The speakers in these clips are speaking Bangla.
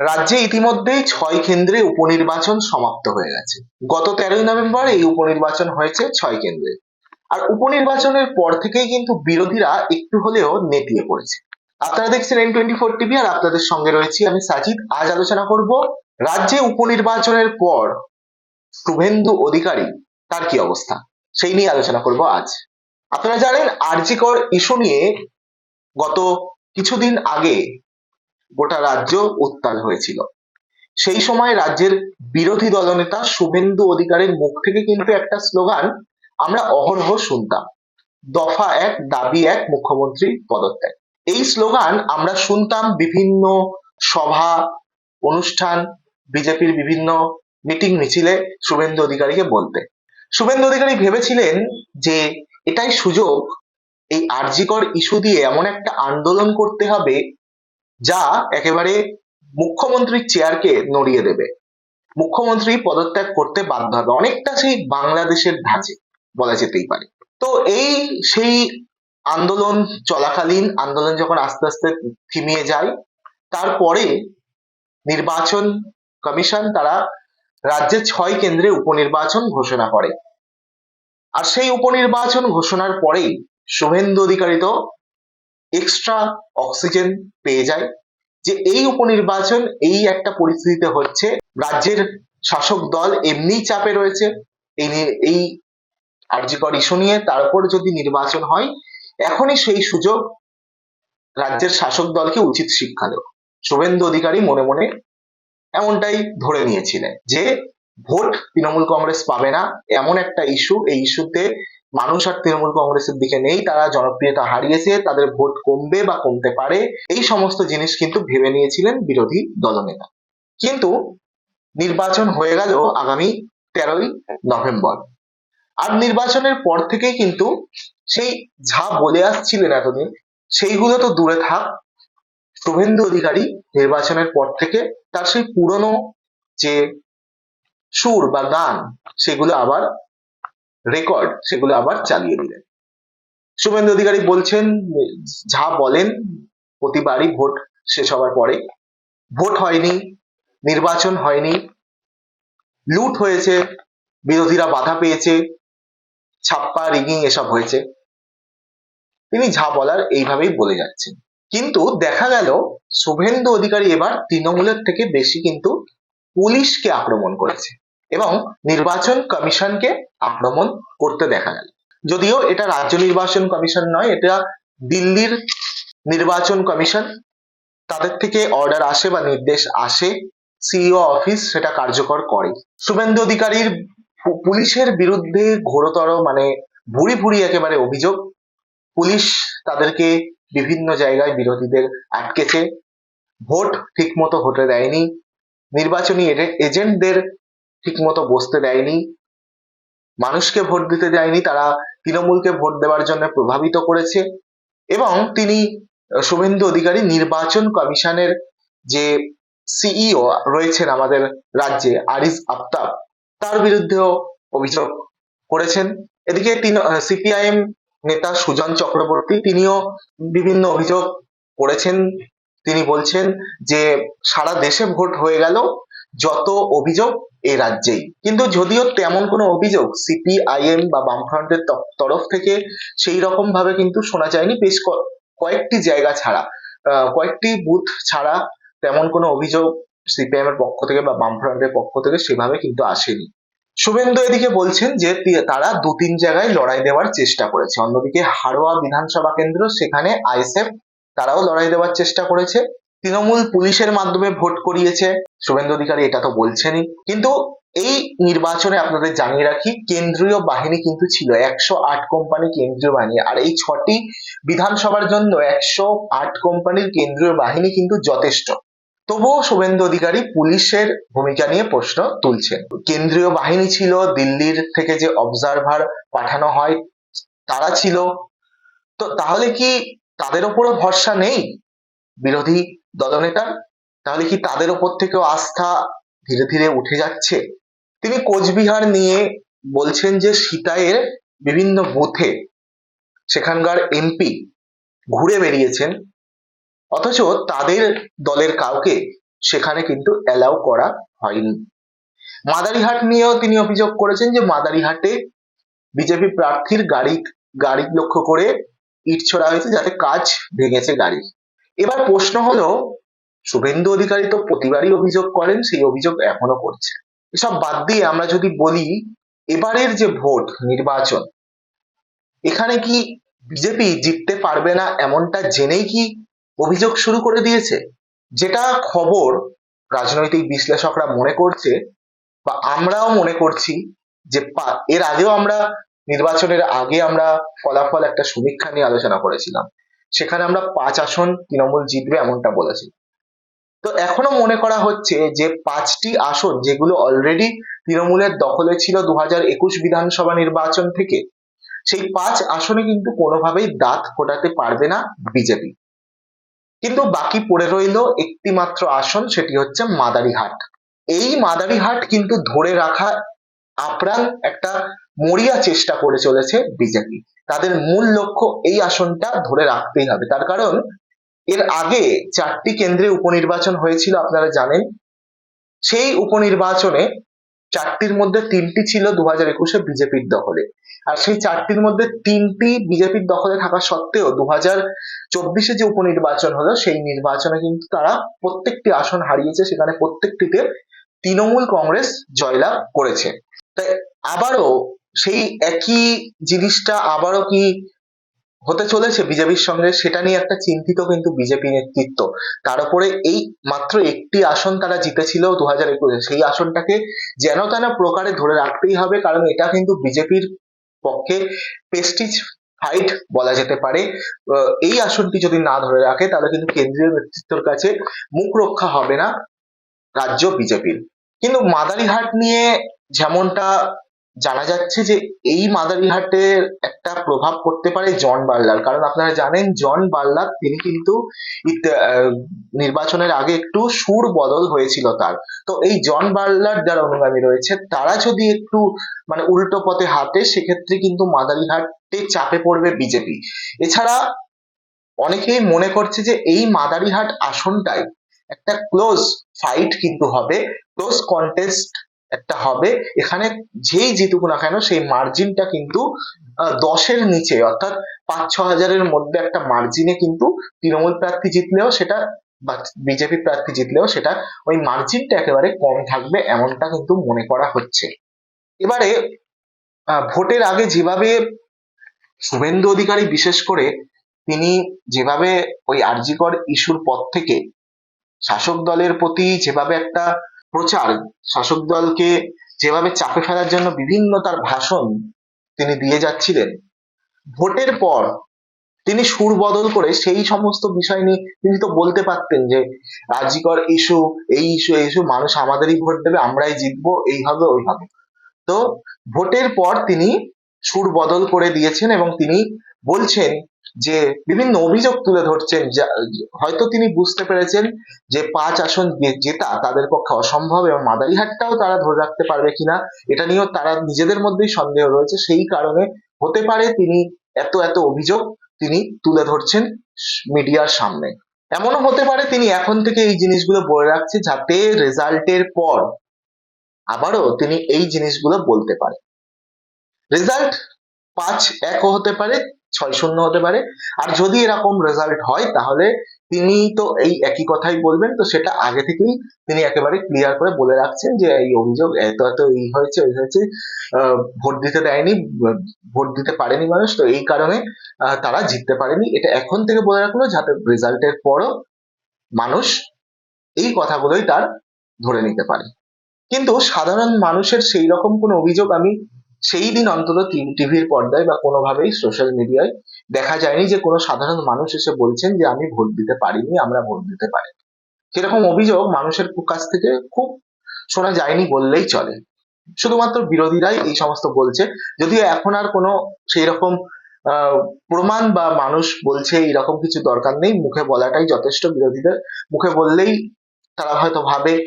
রাজ্যে ইতিমধ্যেই ছয় কেন্দ্রে উপনির্বাচন সমাপ্ত হয়ে গেছে। গত তেরোই নভেম্বর এই উপনির্বাচন হয়েছে ছয় কেন্দ্রে। আর উপনির্বাচনের পর থেকেই কিন্তু বিরোধীরা একটু হলেও নেতিয়ে পড়েছে। আপনারা দেখছেন এন টোয়েন্টি ফোর টিভি আর আপনাদের সঙ্গে রয়েছি আমি সাজিদ। আজ আলোচনা করব রাজ্যে উপনির্বাচনের পর শুভেন্দু অধিকারী তার কি অবস্থা? সেই নিয়ে আলোচনা করব আজ। আপনারা জানেন আরজিকর ইস্যু নিয়ে গত কিছুদিন আগে গোটা রাজ্য উত্তাল হয়েছিল। সেই সময় রাজ্যের বিরোধী দলনেতা শুভেন্দু অধিকারীর মুখ থেকে কিন্তু একটা স্লোগান আমরা অহরহ শুনতাম। দফা এক, দাবি এক, মুখ্যমন্ত্রী পদত্যাগ। এই স্লোগান আমরা শুনতাম বিভিন্ন সভা, অনুষ্ঠান, বিজেপির বিভিন্ন মিটিং মিছিলে শুভেন্দু অধিকারীকে বলতে। শুভেন্দু অধিকারী ভেবেছিলেন যে এটাই সুযোগ, এই আরজিকর ইস্যু দিয়ে এমন একটা আন্দোলন করতে হবে যা একেবারে মুখ্যমন্ত্রীর চেয়ারকে নড়িয়ে দেবে। মুখ্যমন্ত্রী পদত্যাগ করতে বাধ্য হবে। অনেকটা সেই বাংলাদেশের ধাঁচে বলা যেতেই পারে। তো এই সেই আন্দোলন চলাকালীন আন্দোলন যখন আস্তে আস্তে থিমিয়ে যায়, তারপরে নির্বাচন কমিশন তারা রাজ্যের ছয় কেন্দ্রে উপনির্বাচন ঘোষণা করে। আর সেই উপনির্বাচন ঘোষণার পরেই শুভেন্দু অধিকারী তো এক্সট্রা অক্সিজেন পেয়ে যায়। যে এই উপনির্বাচন এই একটা পরিস্থিতিতে হচ্ছে। রাজ্যের শাসক দল এমনি চাপে রয়েছে। এই এই আর্যিকর ইস্যু নিয়ে তার উপর যদি নির্বাচন হয়, এখনই সেই সুযোগ রাজ্যের শাসক দলকে উচিত শিক্ষা দেওয়া। শুভেন্দু অধিকারী মনে মনে এমনটাই ধরে নিয়েছিলেন যে, ভোট তৃণমূল কংগ্রেস পাবে না। এমন একটা ইস্যু, এই ইস্যুতে মানুষ আর তৃণমূল কংগ্রেসের দিকে নেই, তারা জনপ্রিয়তা হারিয়েছে, তাদের ভোট কমবে বা কমতে পারে, এই সমস্ত জিনিস কিন্তু ভেবে নিয়েছিলেন বিরোধী দলনেতা। কিন্তু নির্বাচন হয়ে গেল আগামী তেরোই নভেম্বর। আর নির্বাচনের পর থেকেই কিন্তু সেই যা বলে আসছিলেন এতদিন, সেইগুলো তো দূরে থাক। শুভেন্দু অধিকারী নির্বাচনের পর থেকে তার সেই পুরনো যে সুর বা গান, সেগুলো আবার রেকর্ড সেগুলো আবার চালিয়ে দিলেন। শুভেন্দু অধিকারী বলছেন, যা বলেন প্রতিবারই ভোট শেষ হওয়ার পরে। ভোট হয়নি, নির্বাচন হয়নি, লুট হয়েছে, বিরোধীরা বাধা পেয়েছে, ছাপ্পা, রিগিং এসব হয়েছে। তিনি যা বলার এইভাবেই বলে যাচ্ছেন। কিন্তু দেখা গেল, শুভেন্দু অধিকারী এবার তৃণমূলের থেকে বেশি কিন্তু পুলিশকে আক্রমণ করেছে। এবং নির্বাচন কমিশনকে আক্রমণ করতে দেখা গেল। যদিও এটা রাজ্য নির্বাচন কমিশন নয়, এটা দিল্লির নির্বাচন কমিশন। তাদের থেকে অর্ডার আসে বা নির্দেশ আসে সিইও অফিস সেটা কার্যকর করে। শুভেন্দু অধিকারীর পুলিশের বিরুদ্ধে ঘোরতর মানে ভুরি ভুরি একেবারে অভিযোগ। পুলিশ তাদেরকে বিভিন্ন জায়গায় বিরোধীদের আটকেছে। ভোট ঠিক মতো হতে দেয়নি। নির্বাচনী এজে- এজেন্টদের ঠিক মতো বসতে দেয়নি, মানুষকে ভোট দিতে দেয়নি, তারা তৃণমূলকে ভোট দেওয়ার জন্য প্রভাবিত করেছে এবং তিনি শুভেন্দু অধিকারী নির্বাচন কমিশনের যে সিইও রয়েছেন আমাদের রাজ্যে আরিজ আফতাব, তার বিরুদ্ধেও অভিযোগ করেছেন। এদিকে সিপিআইএম নেতা সুজন চক্রবর্তী, তিনিও বিভিন্ন অভিযোগ করেছেন। তিনি বলছেন যে সারা দেশে ভোট হয়ে গেল যত অভিযোগ এই রাজ্যেই। কিন্তু যদিও তেমন কোনো অভিযোগ সিপিআইএম বা বামফ্রন্টের তরফ থেকে সেই রকম ভাবে কিন্তু শোনা যায়নি। বেশ কয়েকটি জায়গা ছাড়া কয়েকটি বুথ ছাড়া তেমন কোনো অভিযোগ সিপিআইএম এর পক্ষ থেকে বা বামফ্রন্টের পক্ষ থেকে সেভাবে কিন্তু আসেনি। শুভেন্দু এদিকে বলছেন যে তারা দু তিন জায়গায় লড়াই দেওয়ার চেষ্টা করেছে। অন্যদিকে হাড়োয়া বিধানসভা কেন্দ্র, সেখানে আইএসএফ, তারাও লড়াই দেওয়ার চেষ্টা করেছে। তৃণমূল পুলিশের মাধ্যমে ভোট করিয়েছে। শুভেন্দু অধিকারী এটা তো বলছেনই। কিন্তু এই নির্বাচনে আপনাদের জানিয়ে রাখি, কেন্দ্রীয় বাহিনী কিন্তু ছিল। একশো আট কোম্পানি কেন্দ্রীয় বাহিনী। আর এই ছটি বিধানসভার জন্য একশো আট কোম্পানির কেন্দ্রীয় বাহিনী কিন্তু যথেষ্ট। তবুও শুভেন্দু অধিকারী পুলিশের ভূমিকা নিয়ে প্রশ্ন তুলছেন। কেন্দ্রীয় বাহিনী ছিল, দিল্লির থেকে যে অবজারভার পাঠানো হয়, তারা ছিল। তো তাহলে কি তাদের ওপরও ভরসা নেই? বিরোধী দলনেতার তাহলে কি তাদের ওপর থেকেও আস্থা ধীরে ধীরে উঠে যাচ্ছে? তিনি কোচবিহার নিয়ে বলছেন যে সীতায়ের বিভিন্ন বুথে সেখানকার এমপি ঘুরে বেরিয়েছেন অথচ তাদের দলের কাউকে সেখানে কিন্তু অ্যালাউ করা হয়নি। মাদারিহাট নিয়েও তিনি অভিযোগ করেছেন যে মাদারিহাটে বিজেপি প্রার্থীর গাড়ি গাড়ি লক্ষ্য করে ইট ছোড়া হয়েছে, যাতে কাজ ভেঙেছে গাড়ি। এবার প্রশ্ন হলো, শুভেন্দু অধিকারী তো প্রতিবারই অভিযোগ করেন, সেই অভিযোগ এখনও করছে। এসব বাদ দিয়ে আমরা যদি বলি, এবারের যে ভোট নির্বাচন, এখানে কি বিজেপি জিততে পারবে না এমনটা জেনেই কি অভিযোগ শুরু করে দিয়েছে? যেটা খবর রাজনৈতিক বিশ্লেষকরা মনে করছে বা আমরাও মনে করছি যে এর আগেও আমরা নির্বাচনের আগে আমরা ফলাফল একটা সমীক্ষা নিয়ে আলোচনা করেছিলাম। সেখানে আমরা পাঁচ আসন তৃণমূল জিতবে এমনটা বলেছি। তো এখনও মনে করা হচ্ছে যে পাঁচটি আসন যেগুলো অলরেডি তৃণমূলের দখলে ছিল দু হাজার একুশ বিধানসভা নির্বাচন থেকে, সেই পাঁচ আসনে কিন্তু কোনোভাবেই দাঁত ফোটাতে পারবে না বিজেপি। কিন্তু বাকি পড়ে রইল একটি মাত্র আসন, সেটি হচ্ছে মাদারিহাট। এই মাদারিহাট কিন্তু ধরে রাখা আপ্রাণ একটা মরিয়া চেষ্টা করে চলেছে বিজেপি। তাদের মূল লক্ষ্য এই আসনটা ধরে রাখতেই হবে। তার কারণ এর আগে চারটি কেন্দ্রে উপনির্বাচন হয়েছিল, আপনারা জানেন। সেই উপনির্বাচনে চারটির মধ্যে তিনটি ছিল দু হাজার একুশে বিজেপির দখলে। আর সেই চারটির মধ্যে তিনটি বিজেপির দখলে থাকা সত্ত্বেও দু হাজার চব্বিশে যে উপনির্বাচন হলো, সেই নির্বাচনে কিন্তু তারা প্রত্যেকটি আসন হারিয়েছে। সেখানে প্রত্যেকটিতে তৃণমূল কংগ্রেস জয়লাভ করেছে। তাই আবারও সেই একই জিনিসটা আবারও কি হতে চলেছে বিজেপির সঙ্গে? সেটা নিয়ে একটা চিন্তিত কিন্তু বিজেপি নেতৃত্ব। তার উপরে এই মাত্র একটি আসন তারা জিতেছিল দু হাজার একুশে। সেই আসনটাকে যেন তেন প্রকারে ধরে রাখতেই হবে, কারণ এটা কিন্তু বিজেপির পক্ষে পেস্টিজ ফাইট বলা যেতে পারে। এই আসনটি যদি না ধরে রাখে, তাহলে কিন্তু কেন্দ্রীয় নেতৃত্বের কাছে মুখ রক্ষা হবে না রাজ্য বিজেপির। কিন্তু মাদারিহাট নিয়ে যেমনটা জানা যাচ্ছে যে এই মাদারিহাটের একটা প্রভাব পড়তে পারে জন বার্লার কারণ আপনারা জানেন, জন বার্লার তিনি কিন্তু নির্বাচনের আগে একটু সুর বদল হয়েছিল তার। তো এই জন বার্লার যারা অনুগামী রয়েছে, তারা যদি একটু মানে উল্টো পথে হাঁটে, সেক্ষেত্রে কিন্তু মাদারিহাটে চাপে পড়বে বিজেপি। এছাড়া অনেকেই মনে করছে যে এই মাদারিহাট আসনটাই একটা ক্লোজ ফাইট কিন্তু হবে, ক্লোজ কন্টেস্ট একটা হবে। এখানে যেই জিতুক না কেন, সেই মার্জিনটা কিন্তু দশের নিচে, অর্থাৎ পাঁচ ছ হাজারের মধ্যে একটা মার্জিনে কিন্তু তৃণমূল প্রার্থী জিতলেও সেটা বা বিজেপি প্রার্থী জিতলেও সেটা ওই মার্জিনটা একেবারে কম থাকবে এমনটা কিন্তু মনে করা হচ্ছে। এবারে ভোটের আগে যেভাবে শুভেন্দু অধিকারী বিশেষ করে তিনি যেভাবে ওই আরজিকর ইস্যুর পর থেকে শাসক দলের প্রতি যেভাবে একটা প্রচার শাসক দলকে যেভাবে চাপে ফেলার জন্য বিভিন্ন তার ভাষণ তিনি দিয়ে যাচ্ছিলেন, ভোটের পর তিনি সুর বদল করে সেই সমস্ত বিষয় নিয়ে তিনি তো বলতে পারতেন যে রাজিকর ইস্যু, এই ইস্যু এই ইস্যু, মানুষ আমাদেরই ভোট দেবে, আমরাই জিতবো, এই হবে, ওই হবে। তো ভোটের পর তিনি সুর বদল করে দিয়েছেন এবং তিনি বলছেন যে বিভিন্ন অভিযোগ তুলে ধরছেন হয়তো তিনি বুঝতে পেরেছেন যে পাঁচ আসন জেতা তাদের পক্ষে অসম্ভব এবং মাদারিহাটটাও তারা ধরে রাখতে পারবে কিনা, এটা নিয়েও তারা নিজেদের মধ্যেই সন্দেহ রয়েছে। সেই কারণে হতে পারে তিনি এত এত অভিযোগ তিনি তুলে ধরছেন মিডিয়ার সামনে। এমনও হতে পারে তিনি এখন থেকে এই জিনিসগুলো বলে রাখছে যাতে রেজাল্টের পর আবারও তিনি এই জিনিসগুলো বলতে পারে। রেজাল্ট পাঁচ একও হতে পারে ছয় শূন্য হতে পারে। আর যদি এরকম রেজাল্ট হয়, তাহলে তিনি তো এই একই কথাই বলবেন, তো সেটা আগে থেকেই তিনি একেবারে ক্লিয়ার করে বলে রাখছেন যে, এই অভিযোগ, এত এত, এই হয়েছে, ওই হয়েছে। ভোট দিতে দেয়নি ভোট দিতে পারেনি মানুষ, তো এই কারণে তারা জিততে পারেনি। এটা এখন থেকে বলে রাখল, যাতে রেজাল্টের পরও মানুষ এই কথাগুলোই তার ধরে নিতে পারে। কিন্তু সাধারণ মানুষের সেই রকম কোনো অভিযোগ আমি সেই দিন অন্তত টিভির পর্দায় বা কোনোভাবেই সোশ্যাল মিডিয়ায় দেখা যায়নি যে কোনো সাধারণ মানুষ এসে বলছেন যে, আমি ভোট দিতে পারিনি, আমরা ভোট দিতে পারি সেরকম অভিযোগ মানুষের কাছ থেকে খুব শোনা যায়নি বললেই চলে। শুধুমাত্র বিরোধীরাই এই সমস্ত বলছে। যদিও এখন আর কোনো সেই রকম প্রমাণ বা মানুষ বলছে এরকম কিছু দরকার নেই। মুখে বলাটাই যথেষ্ট। বিরোধীদের মুখে বললেই তারা হয়তো ভাবে,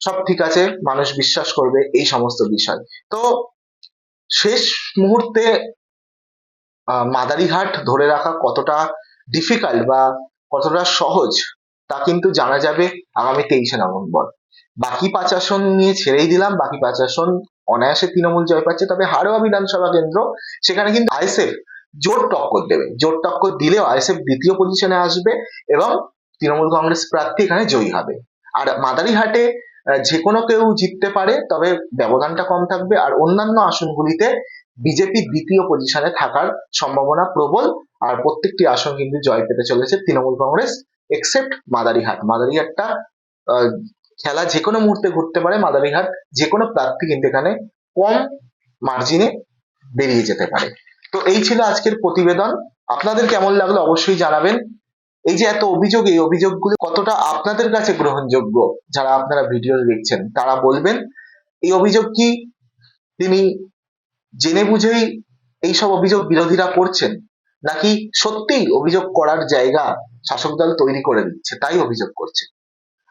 সব ঠিক আছে, মানুষ বিশ্বাস করবে, এই সমস্ত বিষয়। তো শেষ মুহূর্তে মাদারিহাট ধরে রাখা কতটা ডিফিকাল্ট বা কতটা সহজ, তা কিন্তু জানা যাবে আগামী তেইশে নভেম্বর। বাকি পাঁচ আসন নিয়ে ছেড়েই দিলাম, বাকি পাঁচ আসন অনায়াসে তৃণমূল জয় পাচ্ছে। তবে হাড়োয়া বিধানসভা কেন্দ্র, সেখানে কিন্তু আইএসএফ জোর টক্কর দেবে। জোর টক্কর দিলেও আইএসএফ দ্বিতীয় পজিশনে আসবে এবং তৃণমূল কংগ্রেস প্রার্থী এখানে জয়ী হবে। আর মাদারিহাটে যে কোনো কেউ জিততে পারে, তবে ব্যবধানটা কম থাকবে। আর অন্যান্য আসনগুলিতে বিজেপি দ্বিতীয় পজিশনে থাকার সম্ভাবনা প্রবল। আর প্রত্যেকটি আসন কিন্তু জয় পেতে চলেছে তৃণমূল কংগ্রেস এক্সেপ্ট মাদারিহাট। মাদারিহাটটা খেলা যে কোনো মুহূর্তে ঘুরতে পারে, মাদারিহাট যে কোনো প্রার্থী কিন্তু এখানে কম মার্জিনে বেরিয়ে যেতে পারে। তো এই ছিল আজকের প্রতিবেদন। আপনাদের কেমন লাগল অবশ্যই জানাবেন। এই যে এত অভিযোগ, এই অভিযোগগুলো কতটা আপনাদের কাছে গ্রহণযোগ্য? যারা আপনারা ভিডিও দেখছেন, তারা বলবেন, এই অভিযোগ কি তিনি জেনে বুঝেই এইসব অভিযোগ বিরোধীরা করছেন? নাকি সত্যিই অভিযোগ করার জায়গা শাসক দল তৈরি করে দিচ্ছে, তাই অভিযোগ করছে?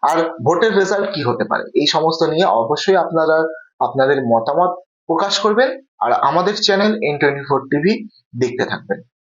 আর ভোটের রেজাল্ট কি হতে পারে? এই সমস্ত নিয়ে অবশ্যই আপনারা আপনাদের মতামত প্রকাশ করবেন, আর আমাদের channel N twenty four TV দেখতে থাকবেন।